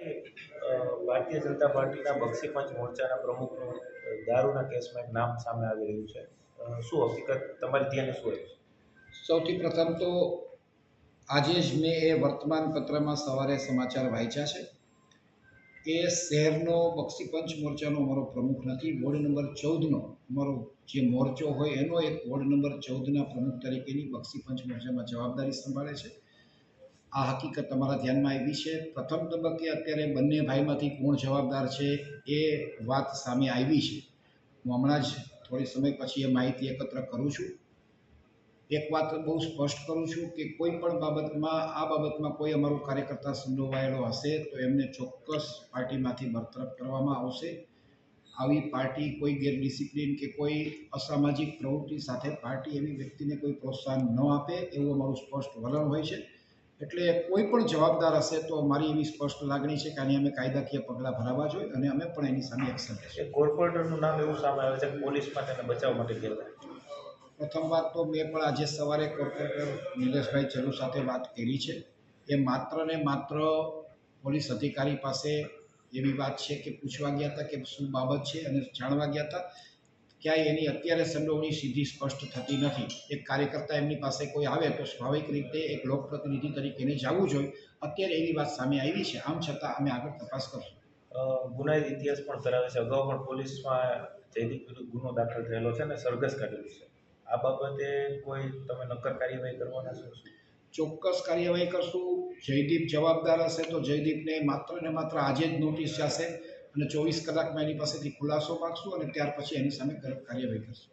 ભારતીય જનતા પાર્ટીના બક્ષી પંચ મોરચાના પ્રમુખનું દારૂના કેસમાં એક નામ સામે આવી રહ્યું છે. શું હકીકત, તમારી ધ્યાને શું આવ્યું સૌથી પ્રથમ તો આજે જ મેં એ વર્તમાન પત્રમાં સવારે સમાચાર વાંચ્યા છે એ શહેરનો બક્ષીપંચ મોરચાનો અમારો પ્રમુખ નથી. વોર્ડ નંબર ચૌદનો અમારો જે મોરચો હોય એનો એક વોર્ડ નંબર ચૌદના પ્રમુખ તરીકેની બક્ષીપંચ મોરચામાં જવાબદારી સંભાળે છે. આ હકીકત તમારા ધ્યાનમાં આવી છે. પ્રથમ તબક્કે અત્યારે બંને ભાઈમાંથી કોણ જવાબદાર છે એ વાત સામે આવી છે. હું હમણાં જ થોડી સમય પછી એ માહિતી એકત્ર કરું છું. એક વાત બહુ સ્પષ્ટ કરું છું કે કોઈ પણ બાબતમાં, આ બાબતમાં કોઈ અમારો કાર્યકર્તા સંડોવાયેલો હશે તો એમને ચોક્કસ પાર્ટીમાંથી બરતરફ કરવામાં આવશે. આવી પાર્ટી કોઈ ગેરડિસિપ્લિન કે કોઈ અસામાજિક પ્રવૃત્તિ સાથે પાર્ટી એવી વ્યક્તિને કોઈ પ્રોત્સાહન ન આપે એવું અમારું સ્પષ્ટ વલણ હોય છે. એટલે કોઈ પણ જવાબદાર હશે તો મારી એવી સ્પષ્ટ લાગણી છે કે આની અમે કાયદાકીય પગલાં ભરાવવા જોઈએ અને અમે પણ એની સામે એક્શન લઈશું કોર્પોરેટરનું નામ એવું સામે આવે છે કે પોલીસમાં તેને બચાવવા માટે ગયેલા પ્રથમ વાત તો મેં પણ આજે સવારે કોર્પોરેટર નિલેશભાઈ ચરુ સાથે વાત કરી છે. એ માત્ર ને માત્ર પોલીસ અધિકારી પાસે એવી વાત છે કે પૂછવા ગયા હતા કે શું બાબત છે અને જાણવા ગયા હતા. ક્યાંય એની અત્યારે સંડોવણી સીધી સ્પષ્ટ થતી નથી. એક કાર્યકર્તા એમની પાસે કોઈ આવે તો સ્વાભાવિક રીતે એક લોકપ્રતિનિધિ તરીકે એને જવું જોઈએ અત્યારે એવી વાત સામે આવી છે. આમ છતાં અમે આગળ તપાસ કરશું. ગુનાહિત ઇતિહાસ પણ ધરાવે છે. અગાઉ પણ પોલીસમાં જયદીપ વિરુદ્ધ ગુનો દાખલ થયેલો છે અને સરઘસ કાઢેલું છે. આ બાબતે કોઈ તમે નક્કર કાર્યવાહી કરવાના છો? ચોક્કસ કાર્યવાહી કરશું. જયદીપ જવાબદાર હશે તો જયદીપને માત્ર ને માત્ર આજે જ નોટિસ જશે. અને ચોવીસ કલાકમાં એની પાસેથી ખુલાસો માગશું અને ત્યાર પછી એની સામે કાર્યવાહી કરશું.